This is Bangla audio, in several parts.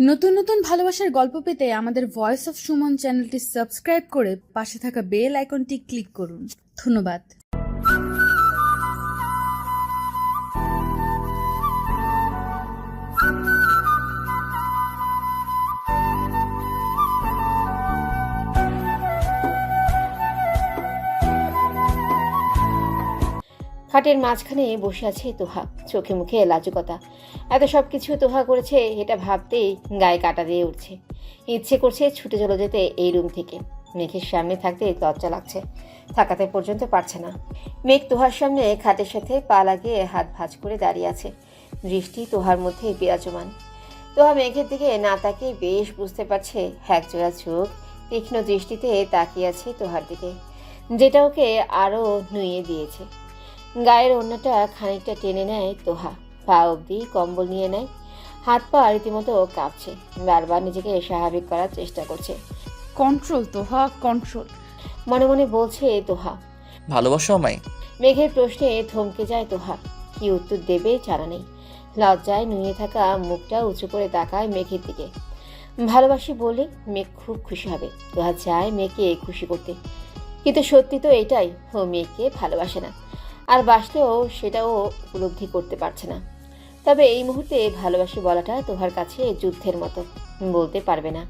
নতুন নতুন ভালোবাসার গল্প পেতে আমাদের ভয়েস অফ সুমন চ্যানেলটি সাবস্ক্রাইব করে পাশে থাকা বেল আইকনটি ক্লিক করুন। ধন্যবাদ। খাটের মাঝখানে বসে আছে তোহা। চোখে মুখে লাজুকতা। এত সব কিছু তোহা করেছে, এটা ভাবতেই গায়ে কাটা দিয়ে উঠছে। ইচ্ছে করছে ছুটে চলে যেতে এই রুম থেকে। মেঘের সামনে থাকতে লজ্জা লাগছে। থাকাতে পর্যন্ত পারছে না। মেঘ তোহার সামনে খাটের সাথে পা লাগিয়ে হাত ভাঁজ করে দাঁড়িয়ে আছে। দৃষ্টি তোহার মধ্যে বিরাজমান। তোহা মেঘের দিকে না তাকিয়ে বেশ বুঝতে পারছে একজোড়া চোখ, তীক্ষ্ণ দৃষ্টিতে তাকিয়ে আছে তোহার দিকে। যেটা ওকে আরও নুইয়ে দিয়েছে। গায়ের অন্যটা খানিকটা টেনে নেয় তোহা। পা অবধি কম্বল নিয়ে নেয়। হাত পা রীতিমতো কাঁপছে। বারবার নিজেকে স্বাভাবিক করার চেষ্টা করছে। Control Toha control. মনে মনে বলছে তোহা। ভালোবাসো আমায়? মেঘের প্রশ্নে থমকে যায় তোহা। কি উত্তর দেবে জানা নেই। লজ্জায় নুয়ে থাকা মুখটা উঁচু করে তাকায় মেঘের দিকে। ভালোবাসি বলে মেঘ খুব খুশি হবে। তোহা চায় মেয়েকে খুশি করতে। কিন্তু সত্যি তো এটাই ও মেয়েকে ভালোবাসে না। আর বাসলেও সেটাও উপলব্ধি করতে পারছে না। তবে এই মুহূর্তে ভালোবাসি বলাটা তোহার কাছে যুদ্ধের মতো বলতে পারবে না।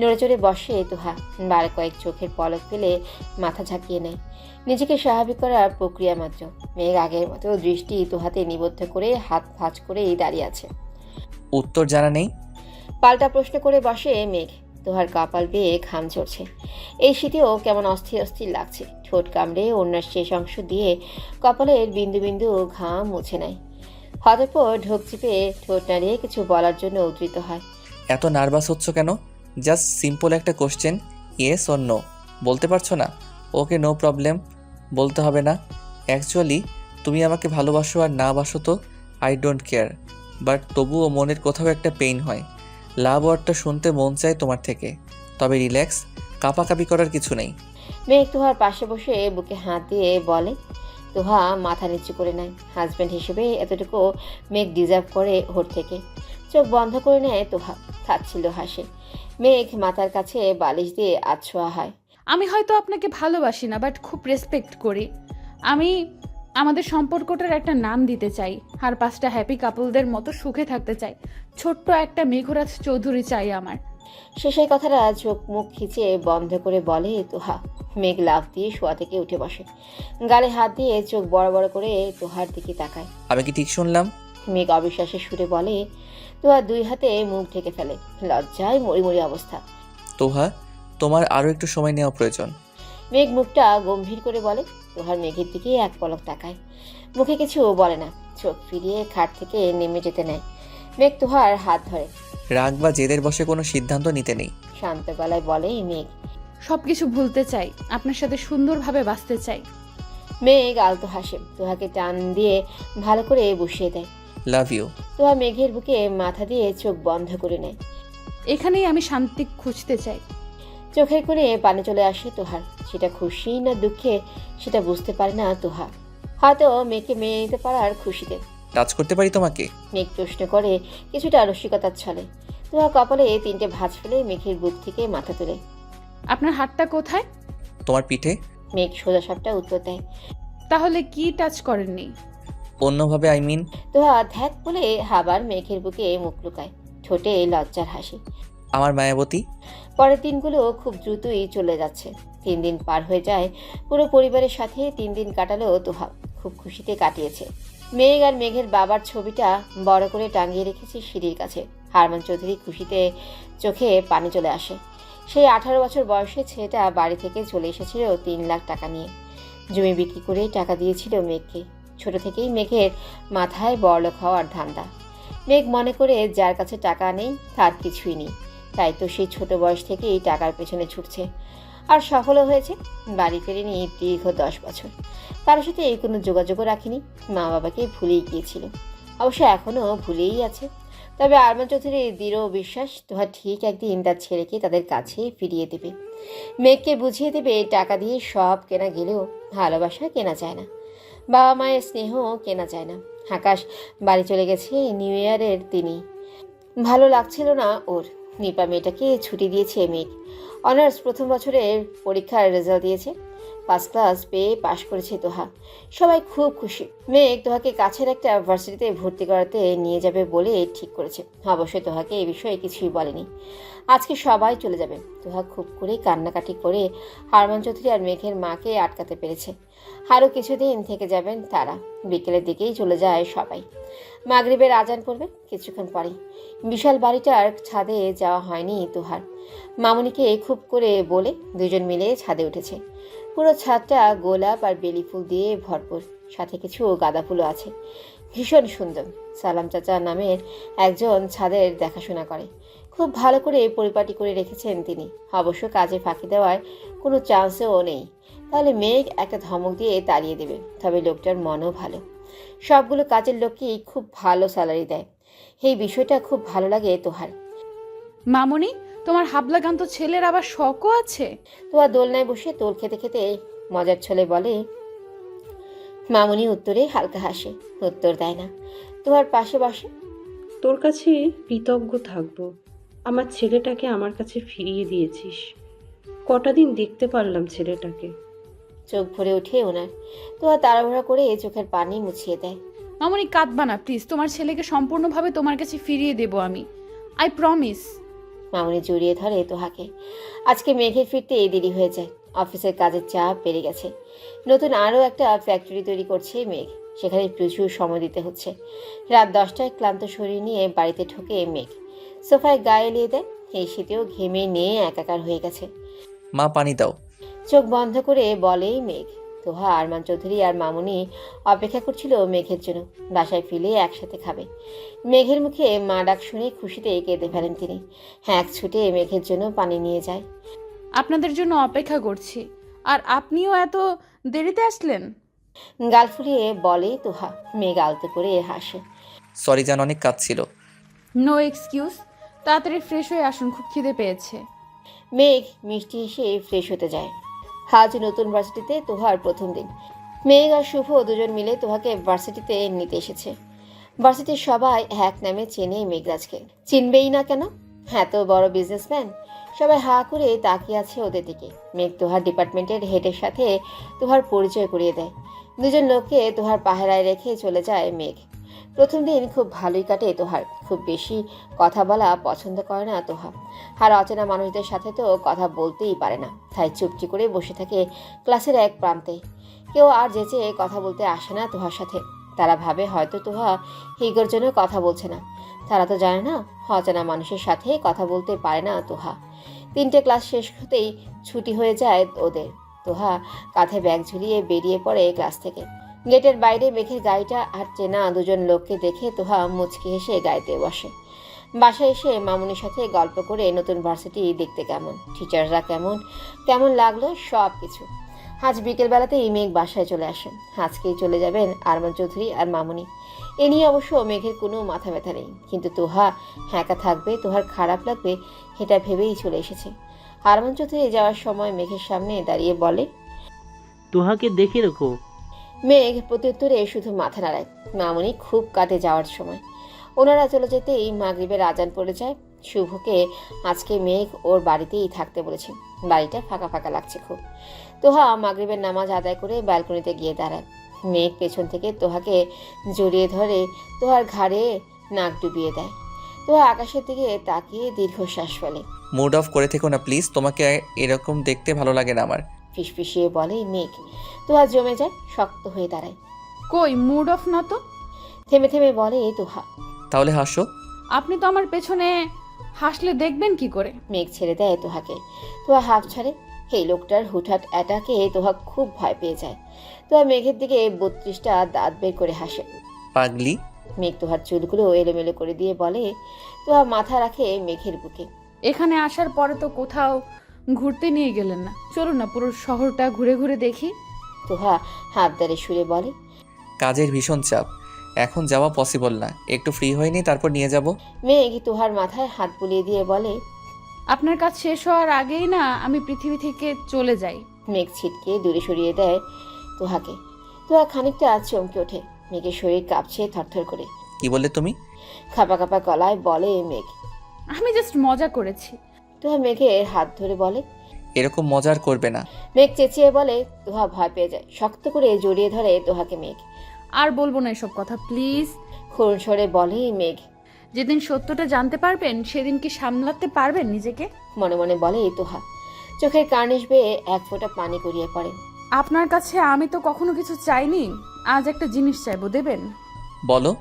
নড়ে চড়ে বসে তোহা বার কয়েক চোখের পলক ফেলে মাথা ঝাঁকিয়ে নেয়। নিজেকে স্বাভাবিক করার প্রক্রিয়া মাত্র মেঘ আগের মতো দৃষ্টি তোহাতে নিবদ্ধ করে হাত ভাঁজ করেই দাঁড়িয়ে আছে। উত্তর জানা নেই? পাল্টা প্রশ্ন করে বসে মেঘ তোহার কপাল বেয়ে ঘাম ঝরছে। এই শীতেও কেমন অস্থির অস্থির লাগছে। ঠোঁট কামড়ে অন্যার শেষ অংশ দিয়ে কপালের বিন্দু বিন্দু ঘাম মুছে নেয়। হতপর ঢোক চিপে ঠোঁট নাড়িয়ে কিছু বলার জন্য উদ্ধৃত হয়। এত নার্ভাস হচ্ছ কেন? জাস্ট সিম্পল একটা কোশ্চেন ইয়েস অর নো বলতে পারছ না? ওকে নো প্রবলেম বলতে হবে না। অ্যাকচুয়ালি তুমি আমাকে ভালোবাসো আর না বাসো তো আই ডোন্ট কেয়ার বাট তবুও মনের কোথাও একটা পেইন হয়। লাভ ওয়ার্ডটা শুনতে মন চায় তোমার থেকে। তবে রিল্যাক্স কাপাকাপি করার কিছু নেই। মেঘ তোহার পাশে বসে বুকে হাত দিয়ে বলে, তোহা মাথা নিচু করে নেয় হাজব্যান্ড হিসেবে এতটুকু মেঘ ডিজার্ভ করে ওর থেকে। চোখ বন্ধ করে নেয় তোহা। থাকছিল হাসে। মেঘ মাথার কাছে বালিশ দিয়ে আছোয়া হয়। আমি হয়তো আপনাকে ভালোবাসি না বাট খুব রেসপেক্ট করি। আমি আমাদের সম্পর্কটার একটা নাম দিতে চাই। আর পাঁচটা হ্যাপি কাপলদের মতো সুখে থাকতে চাই। ছোট্ট একটা মেঘরাজ চৌধুরী চাই আমার। সে সেই কথাটা চোখ মুখ খিচে বন্ধ করে বলে তোহা। মেঘ লাফ দিয়ে শোয়া থেকে উঠে বসে। গালে হাত দিয়ে চোখ বড় বড় করে তোহার দিকে তাকায়। আমি কি ঠিক শুনলাম? মেঘ অবিশ্বাসের সুরে বলে তোহা দুই হাতে মুখ ঢেকে ফেলে। লজ্জায় মরি মরি অবস্থা। তোহা তোমার আরও একটু সময় নেওয়া প্রয়োজন। মেঘ মুখটা গম্ভীর করে বলে তোহার মেঘের দিকে এক পলক তাকায়। মুখে কিছু বলে না চোখ ফিরিয়ে খাট থেকে নেমে যেতে নেয়। মেঘ তোহার হাত ধরে। রাগ বা জেদের বসে কোনো সিদ্ধান্ত নিতে নেই। শান্ত গলায় বলে মেঘ সব কিছু ভুলতে চাই আপনার সাথে সুন্দরভাবে বাঁচতে চাই। মেঘ আলতো হাসে তোহাকে টান দিয়ে ভালো করে বসিয়ে দেয়। Love you. তোহা মেঘের বুকে মাথা দিয়ে চোখ বন্ধ করে নেয়। এখানেই আমি শান্তি খুঁজতে চাই। চোখের কোণে পানি চলে আসে তোহার। সেটা খুশি না দুঃখে সেটা বুঝতে পারে না তোহা। হয়তো মেয়েকে মেনে নিতে পারার খুশিতে। টাচ করতে পারি তোমাকে? মেঘ প্রশ্ন করে কিছুটা রসিকতার ছলে। তোহা কপালে তিনটে ভাঁজ ফেলে মেঘের বুক থেকে মাথা তুলে। আপনার হাতটা কোথায়? তোমার পিঠে? মেঘ সোজা সাপটা উত্তর দেয়। তাহলে কি টাচ করেননি? অন্যভাবে আই মিন তোহা ধ্যাক বলে হাবার মেঘের বুকে মুখ লুকায়। ঠোঁটে লজ্জার হাসি। আমার মায়াবতী? পরের দিনগুলো খুব দ্রুতই চলে যাচ্ছে। তিন দিন পার হয়ে যায় পুরো পরিবারের সাথে তিন দিন কাটালো তোহা। খুব খুশিতে কাটিয়েছে। মেঘ আর মেঘের বাবার ছবিটা বড় করে টাঙিয়ে রেখেছে সিঁড়ির কাছে। হারমান চৌধুরী খুশিতে চোখে পানি চলে আসে। সেই আঠারো বছর বয়সে ছেলেটা বাড়ি থেকে চলে এসেছিল তিন লাখ টাকা নিয়ে। জমি বিক্রি করে টাকা দিয়েছিল মেঘকে। ছোট থেকেই মেঘের মাথায় বড়লোক হওয়ার ধান্দা। মেঘ মনে করে যার কাছে টাকা নেই, তার কিছুই নেই। তাই তো সেই ছোট বয়স থেকেই টাকার পেছনে ছুটছে। আর সফলও হয়েছে। বাড়ি ফেরেনি দীর্ঘ দশ বছর। কারোর সাথে এই কোনো যোগাযোগও রাখেনি। মা বাবাকে ভুলেই গিয়েছিল অবশ্য এখনও ভুলেই আছে। তবে আরমান চৌধুরীর দৃঢ় বিশ্বাস তোহা ঠিক একদিন তার ছেলেকে তাদের কাছে ফিরিয়ে দেবে। মেঘকে বুঝিয়ে দেবে, টাকা দিয়ে সব কেনা গেলেও ভালোবাসা কেনা যায় না। বাবা মায়ের স্নেহ কেনা যায় না। আকাশ বাড়ি চলে গেছে নিউ ইয়ারের তিনি ভালো লাগছিল না ওর। নিপা মেয়েটাকে ছুটি দিয়েছে মেঘ। অনার্স প্রথম বছরের পরীক্ষার রেজাল্ট দিয়েছে। ফার্স্ট ক্লাস পেয়ে পাশ করেছে তোহা। সবাই খুব খুশি। মেঘ তোহাকে কাছের একটা ভার্সিটিতে ভর্তি করাতে নিয়ে যাবে বলে ঠিক করেছে। অবশ্যই তোহাকে এই বিষয়ে কিছুই বলেনি। আজকে সবাই চলে যাবে। তোহা খুব করে কান্নাকাটি করে হারমান চৌধুরী আর মেঘের মাকে আটকাতে পেরেছে। আরও কিছুদিন থেকে যাবেন তারা। বিকেলের দিকেই চলে যায় সবাই। মাগরিবের আজান পড়বে কিছুক্ষণ পরেই। বিশাল বাড়িটার ছাদে যাওয়া হয়নি তুহার। মামুনিকে খুব করে বলে দুজন মিলে ছাদে উঠেছে। পুরো ছাদটা গোলাপ আর বেলি ফুল দিয়ে ভরপুর। সাথে কিছু গাঁদা ফুলও আছে। ভীষণ সুন্দর। সালাম চাচা নামের একজন ছাদের দেখাশোনা করে। খুব ভালো করে পরিপাটি করে রেখেছেন তিনি। অবশ্য কাজে ফাঁকি দেওয়ার কোনো চান্সও নেই। তাহলে মেঘ একটা ধমক দিয়ে তাড়িয়ে দেবে। তবে লোকটার মনও ভালো। সবগুলো কাজের লোককেই খুব ভালো স্যালারি দেয়। এই বিষয়টা খুব ভালো লাগে তোহার। মামনি তোমার হাবলা গান তো ছেলের আবার শখও আছে? তোয়া দোলনায় বসে তোল খেতে খেতে মজার ছলে বলে মামুনি উত্তরে হালকা হাসে উত্তর দেয় না। তোমার পাশে বসে। তোর কাছে কৃতজ্ঞ থাকব। আমার ছেলেটাকে আমার কাছে ফিরিয়ে দিয়েছিস। কটা দিন দেখতে পারলাম ছেলেটাকে। চোখ ভরে ওঠে ওনার। তোয়া তাড়াহুড়া করে চোখের পানি মুছিয়ে দেয়। মামনি কাঁদবা না প্লিজ তোমার ছেলেকে সম্পূর্ণভাবে তোমার কাছে ফিরিয়ে দেব আমি। আই প্রমিস মামুনি জড়িয়ে ধরে তোহাকে। আজকে মেঘের ফিরতে এই দেরি হয়ে যায়। অফিসের কাজের চাপ বেড়ে গেছে। নতুন আরও একটা ফ্যাক্টরি তৈরি করছে মেঘ। সেখানে প্রচুর সময় দিতে হচ্ছে। রাত দশটায় ক্লান্ত শরীর নিয়ে বাড়িতে ঢোকে মেঘ। সোফায় গায়ে এলিয়ে দেয়। এই শীতেও ঘেমে নিয়ে একাকার হয়ে গেছে। মা পানি দাও। চোখ বন্ধ করে বলেই মেঘ। তোহা আরমান চৌধুরী আর মামুনি অপেক্ষা করছিল মেঘের জন্য। বাসায় ফিরে একসাথে খাবে। মেঘের মুখে মা ডাক শুনে খুশিতে কেঁদে ফেলেন তিনি। হ্যাঁ এক ছুটে মেঘের জন্য পানি নিয়ে যায়। আপনাদের জন্য অপেক্ষা করছি। আর আপনিও এত দেরিতে আসলেন? গাল ফুলিয়ে বলে তোহা। মেঘ আলতো করে হাসে। সরি জান অনেক কাজ ছিল। নো এক্সকিউজ তাড়াতাড়ি ফ্রেশ হয়ে আসুন খুব খিদে পেয়েছে। মেঘ মিষ্টি হেসে ফ্রেশ হতে যায়। আজ নতুন ভার্সিটিতে তোহার প্রথম দিন। মেঘ আর শুভ দুজন মিলে তোহাকে ভার্সিটিতে নিতে এসেছে। ভার্সিটির সবাই এক নামে চেনে মেঘরাজকে। চিনবেই না কেন? এত বড় বিজনেসম্যান সবাই হা করে তাকিয়ে আছে ওদের দিকে। মেঘ তোহার ডিপার্টমেন্টের হেডের সাথে তোহার পরিচয় করিয়ে দেয়। দুজন লোককে তোহার পাহারায় রেখে চলে যায় মেঘ। প্রথম দিন খুব ভালোই কাটে তোহার। খুব বেশি কথা বলা পছন্দ করে না তোহা। আর অচেনা মানুষদের সাথে তো কথা বলতেই পারে না। তাই চুপটি করে বসে থাকে ক্লাসের এক প্রান্তে। কেউ আর যেচে কথা বলতে আসে না তোহার সাথে। তারা ভাবে হয়তো তোহা হিগোর জন্য কথা বলছে না। তারা তো জানে না অচেনা মানুষের সাথে কথা বলতে পারে না তোহা। তিনটে ক্লাস শেষ হতেই ছুটি হয়ে যায় ওদের। তোহা কাঁধে ব্যাগ ঝুলিয়ে বেরিয়ে পড়ে ক্লাস থেকে। গেটের বাইরে মেঘের গাড়িটা আর চেনা দুজন লোককে দেখে তোহা মুচকি হেসে গাড়িতে বসে। বাসায় এসে মামুনির সাথে গল্প করে নতুন ভার্সিটি দেখতে কেমন, টিচাররা কেমন কেমন লাগল সব কিছু। আজ বিকেলবেলাতেই মেঘ বাসায় চলে আসেন আজকেই চলে যাবেন আরমান চৌধুরী আর মামুনি। এ নিয়ে অবশ্য মেঘের কোনো মাথা ব্যথা নেই। কিন্তু তোহা একা থাকবে, তোহার খারাপ লাগবে, এটা ভেবেই চলে এসেছে। আরমান চৌধুরী যাওয়ার সময় মেঘের সামনে দাঁড়িয়ে বলে, তোহাকে দেখে রাখো। মেঘ প্রত্যুত্তরে শুধু মাথা নাড়ায়। মামুনি খুব কাটে যাওয়ার সময়। ওনারা চলে যেতেই মাগরিবের আজান পড়ে যায়। শুভকে আজকে মেঘ ওর বাড়িতেই থাকতে বলেছে। বাড়িটা ফাঁকা ফাঁকা লাগছে খুব। তোহা মাগরিবের নামাজ আদায় করে ব্যালকনিতে গিয়ে দাঁড়ায়। মেঘ পেছন থেকে তোহাকে জড়িয়ে ধরে তোহার ঘাড়ে নাক ডুবিয়ে দেয়। তোহা আকাশের দিকে তাকিয়ে দীর্ঘশ্বাস ফেলে। মুড অফ করে থেকো না প্লিজ তোমাকে এরকম দেখতে ভালো লাগে না আমার। ফিসফিসিয়ে বলে মেঘ তোহা জমে যায় শক্ত হয়ে দাঁড়ায় কই মুড অফ না তো? থেমে থেমে বলে তোহা তাহলে হাসো। আপনি তো আমার পেছনে হাসলে দেখবেন কি করে? মেঘ ছেড়ে দেয় তোহাকে তোহা হাফ ছাড়ে। এই লোকটার হুটহাট অ্যাটাকে তোহা খুব ভয় পেয়ে যায়। তোহা মেঘের দিকে বত্রিশটা দাঁত বের করে হাসে। পাগলি। মেঘ তোহার চুলগুলো এলোমেলো করে দিয়ে বলে তোহা মাথা রাখে মেঘের বুকে। এখানে আসার পরে তো কোথাও ঘুরতে নিয়ে গেলেন না। চলুন না পুরো শহরটা ঘুরে ঘুরে দেখি। তোহা হাতদারে সুরে বলে। কাজের ভীষণ চাপ। এখন যাওয়া পসিবল না। একটু ফ্রি হয়নি তারপর নিয়ে যাব। মেঘ তোহার মাথায় হাত বুলিয়ে দিয়ে বলে আপনার কাজ শেষ হওয়ার আগেই না আমি পৃথিবী থেকে চলে যাই। মেঘ ছিটকে দূরে সরিয়ে দেয় তোহাকে। তোহা খানিকটা চমকে ওঠে। মেঘের শরীর কাঁপছে থরথর করে। কি বললে তুমি? খাপা খাপা গলায় বলে মেঘ আমি জাস্ট মজা করেছি। তুহা মেঘের হাত ধরে বলে এরকম মজার করবে না। মেঘ চেঁচিয়ে বলে তোহা ভয় পেয়ে যায়। শক্ত করে জড়িয়ে ধরে তোহাকে মেঘ। আর বলব না এসব কথা প্লিজ। স্বরে বলে মেঘ। যেদিন সত্যটা জানতে পারবেন সেদিন কি সামলাতে পারবেন নিজেকে? মনে মনে বলে তোহা। চোখের কার্নিশ বেয়ে এক ফোঁটা পানি গড়িয়ে পড়ে। আপনার কাছে আমি তো কখনো কিছু চাইনি। আজ একটা জিনিস চাইব দেবেন? বলো।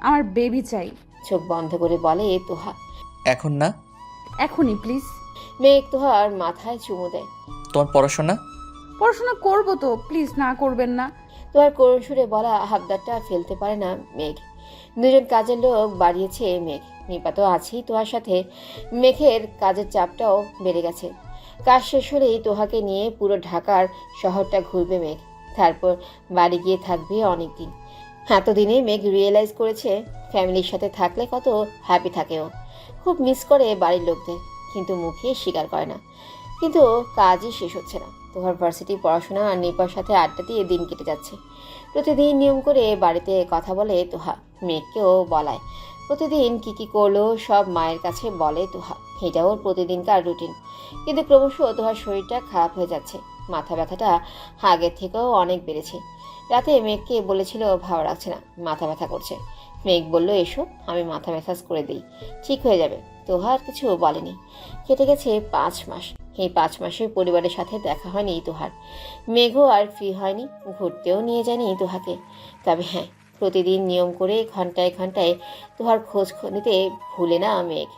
আমার বেবি চাই। চোখ বন্ধ করে বলে তোহা। এখন না। এখনই প্লিজ মেঘ তোহার মাথায় চুমু দেয়। তোমার পড়াশোনা? পড়াশোনা করব তো প্লিজ না করবেন না। তোহার করুণ সুরে বলা হাবদারটা ফেলতে পারে না মেঘ। দুজন কাজের লোক বাড়িয়েছে মেঘ। নিপা তো আছেই তোহার সাথে। মেঘের কাজের চাপটাও বেড়ে গেছে। কাজ শেষ হলেই তোহাকে নিয়ে পুরো ঢাকার শহরটা ঘুরবে মেঘ। তারপর বাড়ি গিয়ে থাকবে অনেক দিন এতদিনে মেঘ রিয়েলাইজ করেছে ফ্যামিলির সাথে থাকলে কত হ্যাপি থাকে ও। খুব মিস করে বাড়ির লোকদের, কিন্তু মুখে স্বীকার করে না। কিন্তু কাজই শেষ হচ্ছে না। তোহার ভার্সিটি পড়াশোনা আর নিপার সাথে আড্ডা দিয়ে দিন কেটে যাচ্ছে। প্রতিদিন নিয়ম করে বাড়িতে কথা বলে তোহা, মেয়েকেও বলায়। প্রতিদিন কি কি করল, সব মায়ের কাছে বলে তোহা। এটা ওর প্রতিদিনকার রুটিন। কিন্তু ক্রমশ তোহার শরীরটা খারাপ হয়ে যাচ্ছে। মাথা ব্যথাটা আগের থেকেও অনেক বেড়েছে। রাতে মেঘকে বলেছিল ভালো লাগছে না, মাথা ব্যথা করছে। মেঘ বলল, এসো, আমি মাথা ম্যাসাজ করে দিই। ঠিক হয়ে যাবে। তোহা আর কিছু বলেনি। কেটে গেছে পাঁচ মাস। এই পাঁচ মাসে পরিবারের সাথে দেখা হয়নি তোহার মেঘও আর ফ্রি হয়নি। ঘুরতেও নিয়ে যায়নি তোহাকে তবে হ্যাঁ প্রতিদিন নিয়ম করে ঘন্টায় ঘন্টায় তোহার খোঁজ নিতে ভুলে না মেঘ।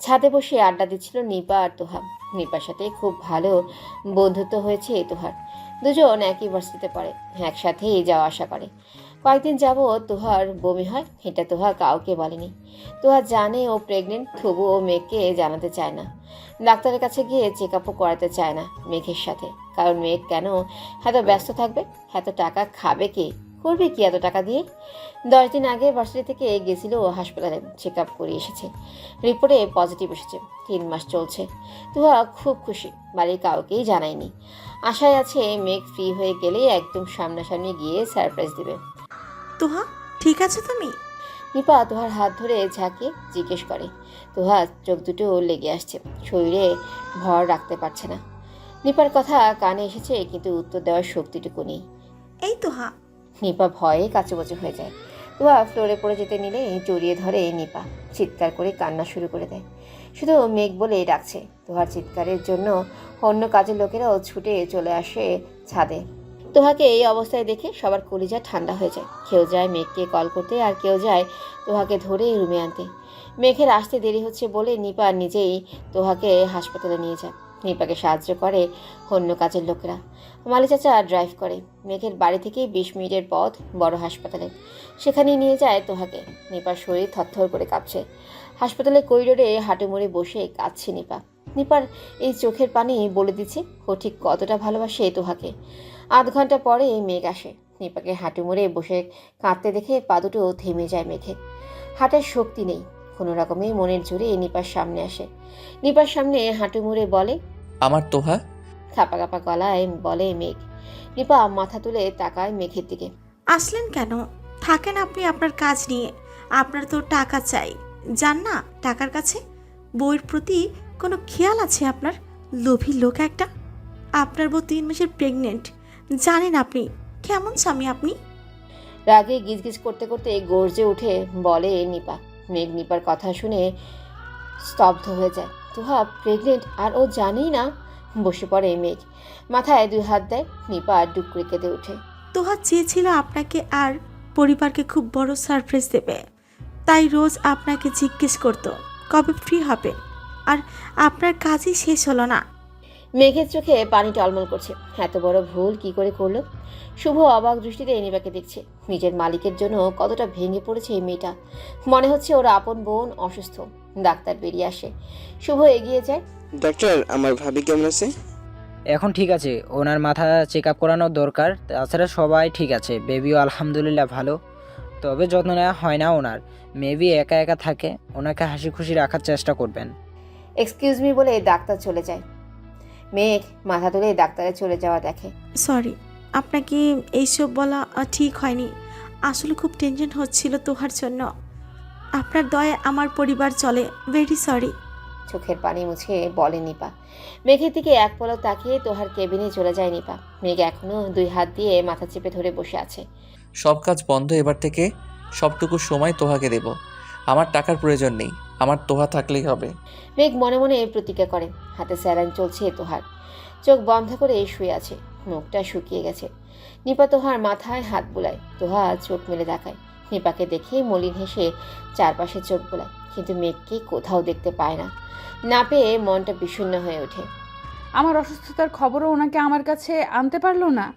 ছাদে বসে আড্ডা দিচ্ছিল নিপা আর তোহা। নিপার সাথে খুব ভালো বন্ধুত্ব হয়েছে তোহার দুজন একই ভার্সিটিতে পড়ে, একসাথেই যাওয়া আসা করে। কয়েকদিন যাব তোহার বমি হয়, এটা তোহা কাউকে বলেনি। তোহা জানে ও প্রেগনেন্ট তবু ও মেঘকে জানাতে চায় না। ডাক্তারের কাছে গিয়ে চেক আপও করাতে চায় না মেঘের সাথে। কারণ মেঘ কেন এত ব্যস্ত থাকবে? এত টাকা খাবে কে? করবে কি এত টাকা দিয়ে? দশ দিন আগে ভার্সিটি থেকে গেছিল ও হাসপাতালে চেক আপ করে এসেছে। রিপোর্টে পজিটিভ এসেছে। তিন মাস চলছে। তুহা খুব খুশি বাড়ির কাউকেই জানায়নি। আশায় আছে মেঘ ফ্রি হয়ে গেলে একদম সামনাসামনি গিয়ে সারপ্রাইজ দিবে। তোহা ঠিক আছে তুমি? নিপা তোহার হাত ধরে ঝাঁকিয়ে জিজ্ঞেস করে। তোহা চোখ দুটো লেগে আসছে। শরীরে ভর রাখতে পারছে না। নিপার কথা কানে এসেছে কিন্তু উত্তর দেওয়ার শক্তিটুকু নেই। এই তোহা। নিপা ভয়ে কাচুবাচু হয়ে যায়। তোহা ফ্লোরে পড়ে যেতে নিলে জড়িয়ে ধরে নিপা। চিৎকার করে কান্না শুরু করে দেয়। শুধু মেঘ বলে ডাকছে। তোহার চিৎকারের জন্য অন্য কাজের লোকেরাও ছুটে চলে আসে ছাদে। তোহাকে এই অবস্থায় দেখে সবার কলিজা ঠান্ডা হয়ে যায়। কেউ যায় মেঘকে কল করতে আর কেউ যায় তোহাকে ধরে রুমে আনতে। মেঘের আসতে দেরি হচ্ছে বলে নিপা নিজেই তোহাকে হাসপাতালে নিয়ে যায়। নিপাকে সাহায্য করে অন্য কাজের লোকেরা। মালি চাচা ড্রাইভ করে। মেঘের বাড়ি থেকে বিশ মিনিটের পথ বড় হাসপাতালে। সেখানে নিয়ে যায় তোহাকে। নিপার শরীর থরথর করে কাঁপছে। হাসপাতালে করিডোরে হাঁটু মুড়ে বসে কাঁদছে নিপা। নিপার এই চোখের পানি বলে দিচ্ছে ও ঠিক কতটা ভালোবাসে তোহাকে। আধ ঘণ্টা পরে এই মেঘ আসে। নিপাকে হাঁটু মুড়ে বসে কাঁদতে দেখে পা দুটো থেমে যায় মেঘে। হাঁটার শক্তি নেই। কোনো রকমে মনের জোরে নিপার সামনে আসে। নিপার সামনে হাঁটু মুড়ে বলে আমার তোহা? খাপা খাপা গলায় বলে মেঘ। নিপা মাথা তুলে তাকায় মেঘের দিকে। আসলেন কেন? থাকেন আপনি আপনার কাজ নিয়ে। আপনার তো টাকা চাই। যান না টাকার কাছে? বইয়ের প্রতি কোনো খেয়াল আছে আপনার? লোভী লোক একটা? আপনার বউ তিন মাসের প্রেগনেন্ট জানেন আপনি কেমন স্বামী আপনি? রাগে গিজগিজ করতে করতে গর্জে উঠে বলে নিপা। মেঘ নিপার কথা শুনে স্তব্ধ হয়ে যায়। তুহা প্রেগনেন্ট আর ও জানেই না বসে পড়ে মেঘ। মাথায় দুই হাত দেয় নিপা আর ডুকরে কেঁদে ওঠে। তোহা চেয়েছিল আপনাকে আর পরিবারকে খুব বড় সারপ্রাইজ দেবে। তাই রোজ আপনাকে জিজ্ঞেস করতো কবে ফ্রি হবে? আর আপনার কাজই শেষ হলো না। মেঘের চোখে পানি টলমল করছে। এত বড় ভুল কি করে করল? শুভ অবাক দৃষ্টিতে এনিবাকে দেখছে। নিজের মালিকের জন্য কতটা ভেঙে পড়েছে এই মেয়েটা। মনে হচ্ছে ওর আপন বোন অসুস্থ। ডাক্তার বেরিয়ে আসে। শুভ এগিয়ে যায়। ডাক্তার আমার ভাবি কেমন আছে? এখন ঠিক আছে। ওনার মাথা চেক আপ করানোর দরকার। তাছাড়া সবাই ঠিক আছে। বেবিও আলহামদুলিল্লাহ ভালো। তবে যত্ন নেওয়া হয় না ওনার। মেবি একা একা থাকে। ওনাকে হাসি খুশি রাখার চেষ্টা করবেন। এক্সকিউজ মি বলে ডাক্তার চলে যায়। মেঘ মাথা তুলে ডাক্তারের চলে যাওয়া দেখে। সরি আপনাকে এইসব বলা আহ, ঠিক হয়নি। আসলে খুব টেনশন হচ্ছিল তোহার জন্য। আপনার দয়ে আমার পরিবার চলে। ভেরি সরি চোখের পানি মুছে বলে নিপা। মেঘের দিকে এক পলক তাকিয়ে তোহার কেবিনে চলে যায় নিপা। মেঘ এখনও দুই হাত দিয়ে মাথা চেপে ধরে বসে আছে। সব কাজ বন্ধ এবার থেকে। সবটুকু সময় তোহাকে দেব। আমার টাকার প্রয়োজন নেই। আমার তোহা থাকলেই হবে। মেঘ মনে মনে এর প্রতিজ্ঞা করে। হাতে স্যালাইন চলছে তোহার। চোখ বন্ধ করে এ শুয়ে আছে। মুখটা শুকিয়ে গেছে। নিপা তোহার মাথায় হাত বুলায়। তোহা চোখ মেলে দেখায় নিপাকে দেখে মলিন হেসে চারপাশে চোখ বোলায়। কিন্তু মেঘকে কোথাও দেখতে পায় না। না পেয়ে মনটা বিষণ্ণ হয়ে ওঠে। আমার অসুস্থতার খবরও ওনাকে আমার কাছে আনতে পারল না।